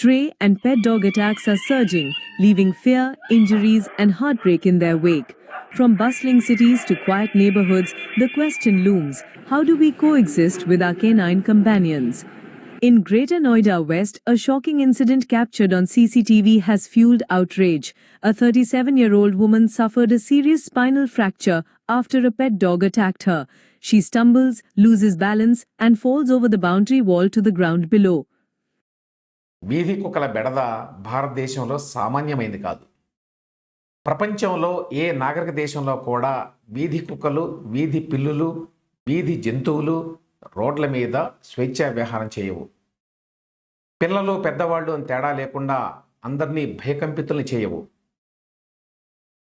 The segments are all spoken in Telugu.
Stray and pet dog attacks are surging, leaving fear, injuries, and heartbreak in their wake. From bustling cities to quiet neighborhoods, the question looms how do we coexist with our canine companions? In Greater Noida West, a shocking incident captured on CCTV has fueled outrage. A 37 year old woman suffered a serious spinal fracture after a pet dog attacked her. She stumbles, loses balance, and falls over the boundary wall to the ground below. వీధి కుక్కల బెడద భారతదేశంలో సామాన్యమైంది కాదు. ప్రపంచంలో ఏ నాగరిక దేశంలో కూడా వీధి కుక్కలు వీధి పిల్లులు వీధి జంతువులు రోడ్ల మీద స్వేచ్ఛా విహారం చేయవు. పిల్లలు పెద్దవాళ్ళు అని తేడా లేకుండా అందరినీ భయకంపితుల్ని చేయవు.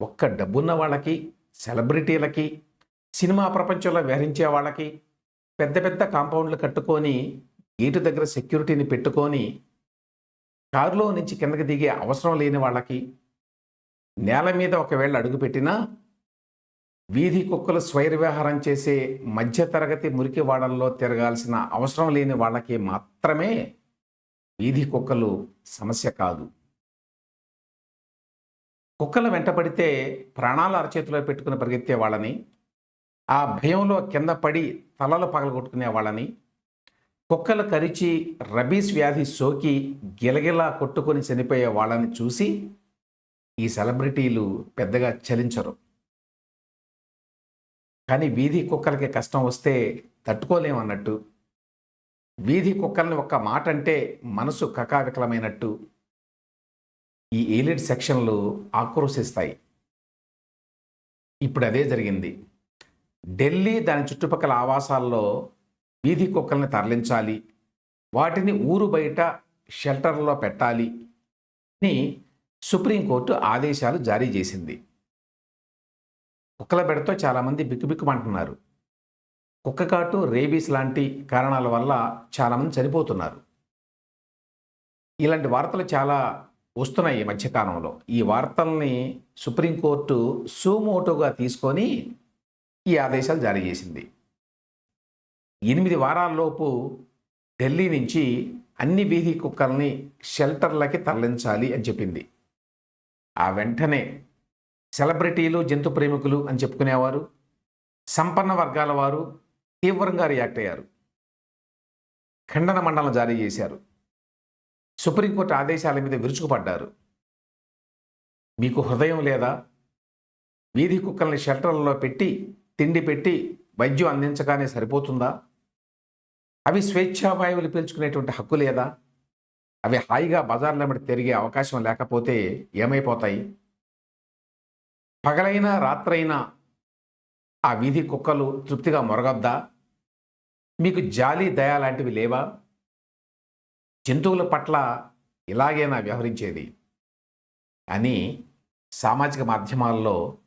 ఒక్క డబ్బున్న వాళ్ళకి సెలబ్రిటీలకి సినిమా ప్రపంచంలో వ్యవహరించే వాళ్ళకి పెద్ద పెద్ద కాంపౌండ్లు కట్టుకొని గేటు దగ్గర సెక్యూరిటీని పెట్టుకొని కారులో నుంచి కిందకి దిగే అవసరం లేని వాళ్ళకి నేల మీద ఒకవేళ అడుగుపెట్టినా వీధి కుక్కలు స్వైర విహారం చేసే మధ్యతరగతి మురికి వాడల్లో తిరగాల్సిన అవసరం లేని వాళ్ళకి మాత్రమే వీధి కుక్కలు సమస్య కాదు. కుక్కలు వెంటపడితే ప్రాణాలు అరచేతిలో పెట్టుకుని పరిగెత్తే వాళ్ళని ఆ భయంలో కింద పడి తలలు పగలగొట్టుకునే వాళ్ళని కుక్కలు కరిచి రబీస్ వ్యాధి సోకి గిలగిలా కొట్టుకొని చనిపోయే వాళ్ళని చూసి ఈ సెలబ్రిటీలు పెద్దగా చలించరు. కానీ వీధి కుక్కలకి కష్టం వస్తే తట్టుకోలేమన్నట్టు వీధి కుక్కల్ని ఒక్క మాట అంటే మనసు కకావికలమైనట్టు ఈ ఏలిడ్ సెక్షన్లు ఆక్రోశిస్తాయి. ఇప్పుడు అదే జరిగింది. ఢిల్లీ దాని చుట్టుపక్కల ఆవాసాల్లో వీధి కుక్కల్ని తరలించాలి. వాటిని ఊరు బయట షెల్టర్లో పెట్టాలి అని సుప్రీంకోర్టు ఆదేశాలు జారీ చేసింది. కుక్కల బెడతో చాలామంది బిక్కుబిక్కుమంటున్నారు. కుక్క కాటు రేబీస్ లాంటి కారణాల వల్ల చాలామంది చనిపోతున్నారు. ఇలాంటి వార్తలు చాలా వస్తున్నాయి ఈ మధ్యకాలంలో. ఈ వార్తల్ని సుప్రీంకోర్టు సూమోటోగా తీసుకొని ఈ ఆదేశాలు జారీ చేసింది. ఎనిమిది వారాల్లోపు ఢిల్లీ నుంచి అన్ని వీధి కుక్కల్ని షెల్టర్లకి తరలించాలి అని చెప్పింది. ఆ వెంటనే సెలబ్రిటీలు జంతు ప్రేమికులు అని చెప్పుకునేవారు. సంపన్న వర్గాల వారు తీవ్రంగా రియాక్ట్ అయ్యారు. ఖండన మండలం జారీ చేశారు. సుప్రీంకోర్టు ఆదేశాల మీద విరుచుకుపడ్డారు. మీకు హృదయం లేదా? వీధి కుక్కల్ని షెల్టర్లలో పెట్టి తిండి పెట్టి వైద్యం అందించగానే సరిపోతుందా? అవి స్వేచ్ఛావాయువులు పీల్చుకునేటువంటి హక్కు లేదా? అవి హాయిగా బజార్ల మీద తిరిగే అవకాశం లేకపోతే ఏమైపోతాయి? పగలైనా రాత్రైనా ఆ వీధి కుక్కలు తృప్తిగా మొరగొద్దా? మీకు జాలి దయ లాంటివి లేవా? జంతువుల పట్ల ఇలాగేనా వ్యవహరించేది అని సామాజిక మాధ్యమాల్లో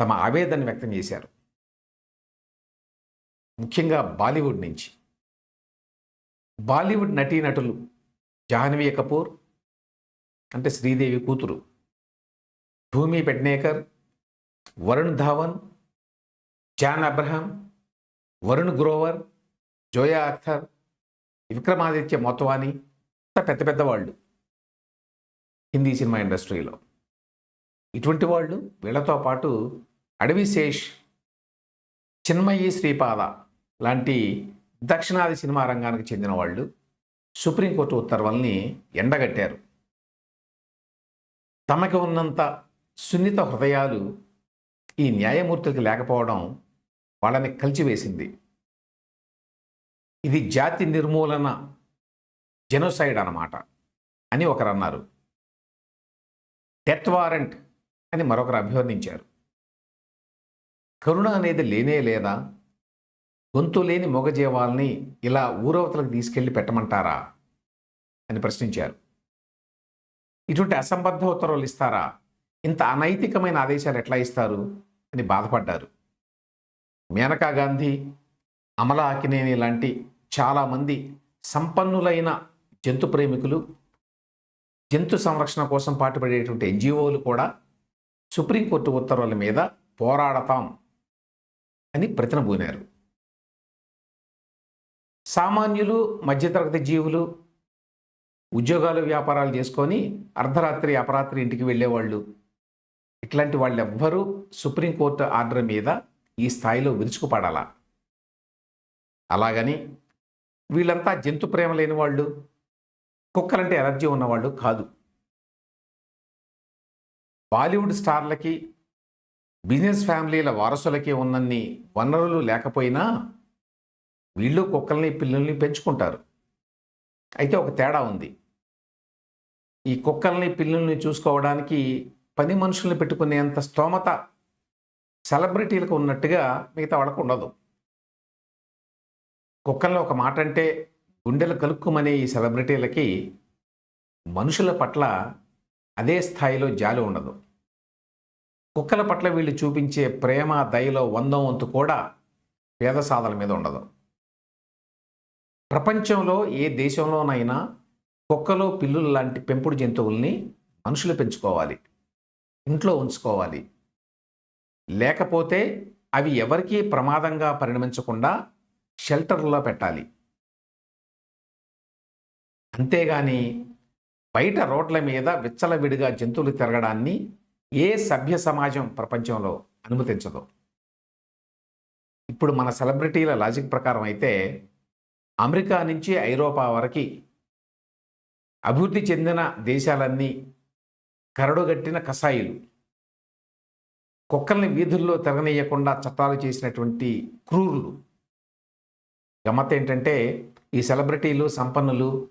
తమ ఆవేదన వ్యక్తం చేశారు. ముఖ్యంగా బాలీవుడ్ నుంచి. బాలీవుడ్ నటీనటులు జాహ్నవి కపూర్ అంటే శ్రీదేవి కూతురు భూమి పెడ్నేకర్ వరుణ్ ధావన్ జాన్ అబ్రహాం వరుణ్ గ్రోవర్ జోయా అఖ్తర్ విక్రమాదిత్య మోత్వాని పెద్ద పెద్ద వాళ్ళు హిందీ సినిమా ఇండస్ట్రీలో. ఇటువంటి వాళ్ళు వీళ్ళతో పాటు అడవి శేష్ చిన్మయి శ్రీపాద లాంటి దక్షిణాది సినిమా రంగానికి చెందిన వాళ్ళు సుప్రీంకోర్టు ఉత్తర్వుల్ని ఎండగట్టారు. తమకి ఉన్నంత సున్నిత హృదయాలు ఈ న్యాయమూర్తులకి లేకపోవడం వాళ్ళని కలిచివేసింది. ఇది జాతి నిర్మూలన జెనోసైడ్ అన్నమాట అని ఒకరు అన్నారు డెత్ వారెంట్ అని మరొకరు అభివర్ణించారు. కరుణ అనేది లేనే లేదా గొంతు లేని మొగజీవాల్ని ఇలా ఊరవతలకు తీసుకెళ్ళి పెట్టమంటారా? అని ప్రశ్నించారు. ఇటువంటి అసంబద్ధ ఉత్తర్వులు ఇస్తారా? ఇంత అనైతికమైన ఆదేశాలు ఎట్లా ఇస్తారు? అని బాధపడ్డారు. మేనకా గాంధీ అమలా అకినేని లాంటి చాలామంది సంపన్నులైన జంతు ప్రేమికులు జంతు సంరక్షణ కోసం పాటుపడేటువంటి ఎన్జిఓలు కూడా సుప్రీంకోర్టు ఉత్తర్వుల మీద పోరాడతాం అని ప్రతినబూనారు సామాన్యులు మధ్యతరగతి జీవులు ఉద్యోగాలు వ్యాపారాలు చేసుకొని అర్ధరాత్రి అపరాత్రి ఇంటికి వెళ్ళేవాళ్ళు. ఇట్లాంటి వాళ్ళు ఎవ్వరూ సుప్రీంకోర్టు ఆర్డర్ మీద ఈ స్థాయిలో విరుచుకుపడాలా. అలాగని వీళ్ళంతా జంతు ప్రేమ లేని వాళ్ళు కుక్కలంటే ఎలర్జీ ఉన్నవాళ్ళు కాదు. బాలీవుడ్ స్టార్లకి బిజినెస్ ఫ్యామిలీల వారసులకి ఉన్నన్ని వనరులు లేకపోయినా వీళ్ళు కుక్కల్ని పిల్లల్ని పెంచుకుంటారు. అయితే ఒక తేడా ఉంది. ఈ కుక్కల్ని పిల్లల్ని చూసుకోవడానికి పని మనుషుల్ని పెట్టుకునేంత స్తోమత సెలబ్రిటీలకు ఉన్నట్టుగా మిగతా వాళ్ళకు ఉండదు. కుక్కల్ని ఒక మాట అంటే గుండెలు కలుక్కుమనే ఈ సెలబ్రిటీలకి మనుషుల పట్ల అదే స్థాయిలో జాలి ఉండదు. కుక్కల పట్ల వీళ్ళు చూపించే ప్రేమ దయలో వందం వంతు కూడా పేద సాధల మీద ఉండదు. ప్రపంచంలో ఏ దేశంలోనైనా కుక్కలు పిల్లులు లాంటి పెంపుడు జంతువుల్ని మనుషులు పెంచుకోవాలి. ఇంట్లో ఉంచుకోవాలి. లేకపోతే అవి ఎవరికీ ప్రమాదంగా పరిణమించకుండా షెల్టర్లో పెట్టాలి. అంతేగాని బయట రోడ్ల మీద విచ్చలవిడిగా జంతువులు తిరగడాన్ని ఏ సభ్య సమాజం ప్రపంచంలో అనుమతించదు. ఇప్పుడు మన సెలబ్రిటీల లాజిక్ ప్రకారం అయితే అమెరికా నుంచి ఐరోపా వరకు అభివృద్ధి చెందిన దేశాలన్నీ కరడుగట్టిన కసాయిలు కుక్కల్ని వీధుల్లో తిరగనీయకుండా చట్టాలు చేసినటువంటి క్రూరులు. గమ్మత్ ఏంటంటే ఈ సెలబ్రిటీలు సంపన్నులు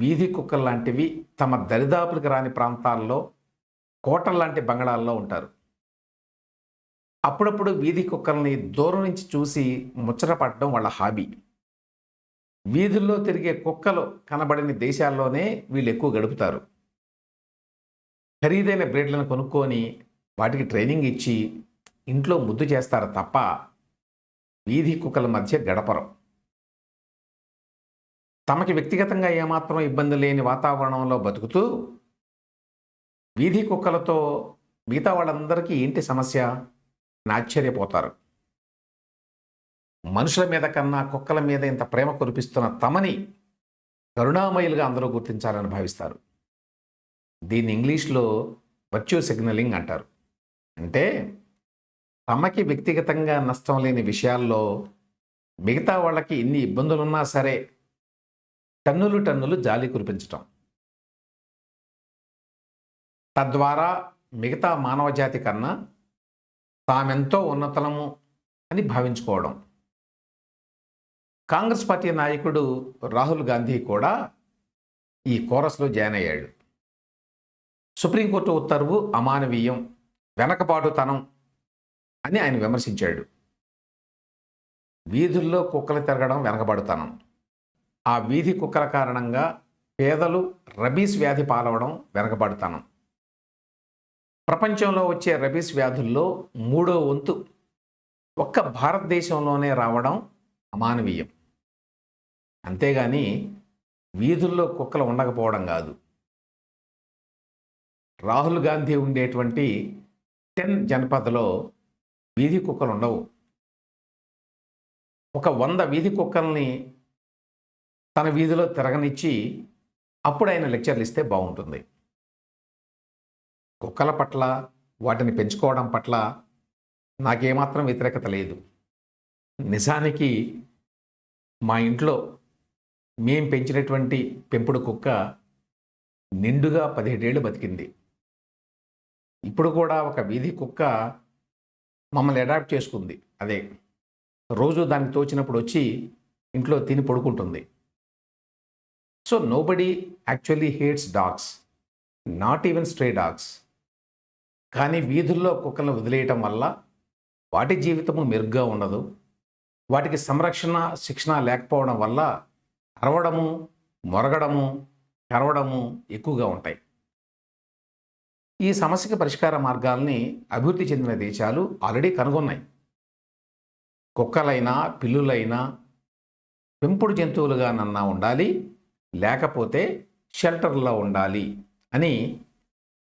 వీధి కుక్కలు లాంటివి తమ దరిదాపులకు రాని ప్రాంతాల్లో కోటల లాంటి బంగళాల్లో ఉంటారు. అప్పుడప్పుడు వీధి కుక్కల్ని దూరం నుంచి చూసి ముచ్చటపడడం వాళ్ళ హాబీ. వీధుల్లో తిరిగే కుక్కలు కనబడని దేశాల్లోనే వీళ్ళు ఎక్కువ గడుపుతారు. ఖరీదైన బ్రీడ్లను కొనుక్కొని వాటికి ట్రైనింగ్ ఇచ్చి ఇంట్లో ముద్దు చేస్తారు తప్ప వీధి కుక్కల మధ్య గడపరు. తమకి వ్యక్తిగతంగా ఏమాత్రం ఇబ్బంది లేని వాతావరణంలో బతుకుతూ వీధి కుక్కలతో మిగతా వాళ్ళందరికీ ఏంటి సమస్య? ఆశ్చర్యపోతారు మనుషుల మీద కన్నా కుక్కల మీద ఇంత ప్రేమ కురిపిస్తున్న తమని కరుణామయులుగా అందరూ గుర్తించాలని భావిస్తారు. దీన్ని ఇంగ్లీష్లో వర్చ్యూ సిగ్నలింగ్ అంటారు. అంటే తమకి వ్యక్తిగతంగా నష్టం లేని విషయాల్లో మిగతా వాళ్ళకి ఎన్ని ఇబ్బందులున్నా సరే టన్నులు టన్నులు జాలి కురిపించటం. తద్వారా మిగతా మానవ జాతి కన్నా తామెంతో ఉన్నతలము అని భావించుకోవడం. కాంగ్రెస్ పార్టీ నాయకుడు రాహుల్ గాంధీ కూడా ఈ కోరస్లో జాయిన్ అయ్యాడు. సుప్రీంకోర్టు ఉత్తర్వు అమానవీయం వెనకబాటుతనం అని ఆయన విమర్శించాడు. వీధుల్లో కుక్కలు తిరగడం వెనకబడుతనం ఆ వీధి కుక్కల కారణంగా పేదలు రబీస్ వ్యాధి పాలవడం వెనకబడుతనం ప్రపంచంలో వచ్చే రబీస్ వ్యాధుల్లో మూడో వంతు ఒక్క భారతదేశంలోనే రావడం అమానవీయం. అంతేగాని వీధుల్లో కుక్కలు ఉండకపోవడం కాదు. రాహుల్ గాంధీ ఉండేటువంటి టెన్ జనపదలో వీధి కుక్కలు ఉండవు. ఒక వంద వీధి కుక్కల్ని తన వీధిలో తిరగనిచ్చి అప్పుడు ఆయన లెక్చర్లు ఇస్తే బాగుంటుంది. కుక్కల పట్ల వాటిని పెంచుకోవడం పట్ల నాకేమాత్రం వ్యతిరేకత లేదు. నిజానికి మా ఇంట్లో మేం పెంచినటువంటి పెంపుడు కుక్క నిండుగా పదిహేడేళ్ళు బతికింది. ఇప్పుడు కూడా ఒక వీధి కుక్క మమ్మల్ని అడాప్ట్ చేసుకుంది. అదే రోజు దానికి తోచినప్పుడు వచ్చి ఇంట్లో తిని పడుకుంటుంది. So nobody actually hates dogs not even stray dogs. కానీ వీధుల్లో కుక్కలను వదిలేయటం వల్ల వాటి జీవితము మెరుగ్గా ఉండదు. వాటికి సంరక్షణ శిక్షణ లేకపోవడం వల్ల అరవడము మొరగడము కరవడము ఎక్కువగా ఉంటాయి. ఈ సమస్యకి పరిష్కార మార్గాల్ని అభివృద్ధి చెందిన దేశాలు ఆల్రెడీ కనుగొన్నాయి. కుక్కలైనా పిల్లులైనా పెంపుడు జంతువులుగానన్నా ఉండాలి లేకపోతే షెల్టర్లో ఉండాలి అని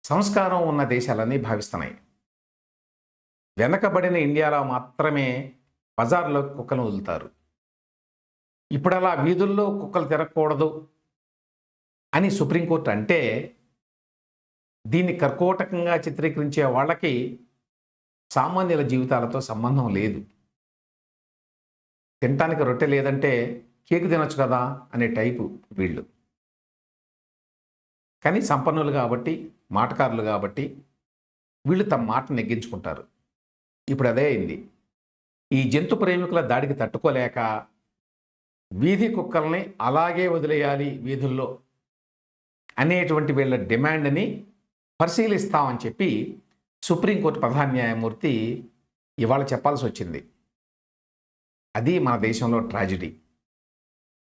సంస్కారం ఉన్న దేశాలన్నీ భావిస్తున్నాయి. వెనకబడిన ఇండియాలో మాత్రమే బజార్లో కుక్కలు వదులుతారు. ఇప్పుడు అలా వీధుల్లో కుక్కలు తిరగకూడదు అని సుప్రీంకోర్టు అంటే దీన్ని కర్కోటకంగా చిత్రీకరించే వాళ్ళకి సామాన్యుల జీవితాలతో సంబంధం లేదు. తినటానికి రొట్టె లేదంటే కేకు తినొచ్చు కదా అనే టైపు వీళ్ళు. కానీ సంపన్నులు కాబట్టి మాటకారులు కాబట్టి వీళ్ళు తమ మాట నెగ్గించుకుంటారు. ఇప్పుడు అదే అయింది. ఈ జంతు ప్రేమికుల దాడికి తట్టుకోలేక వీధి కుక్కల్ని అలాగే వదిలేయాలి వీధుల్లో అనేటువంటి వీళ్ళ డిమాండ్ని పరిశీలిస్తామని చెప్పి సుప్రీంకోర్టు ప్రధాన న్యాయమూర్తి ఇవాళ చెప్పాల్సి వచ్చింది అది మన దేశంలో ట్రాజిడీ.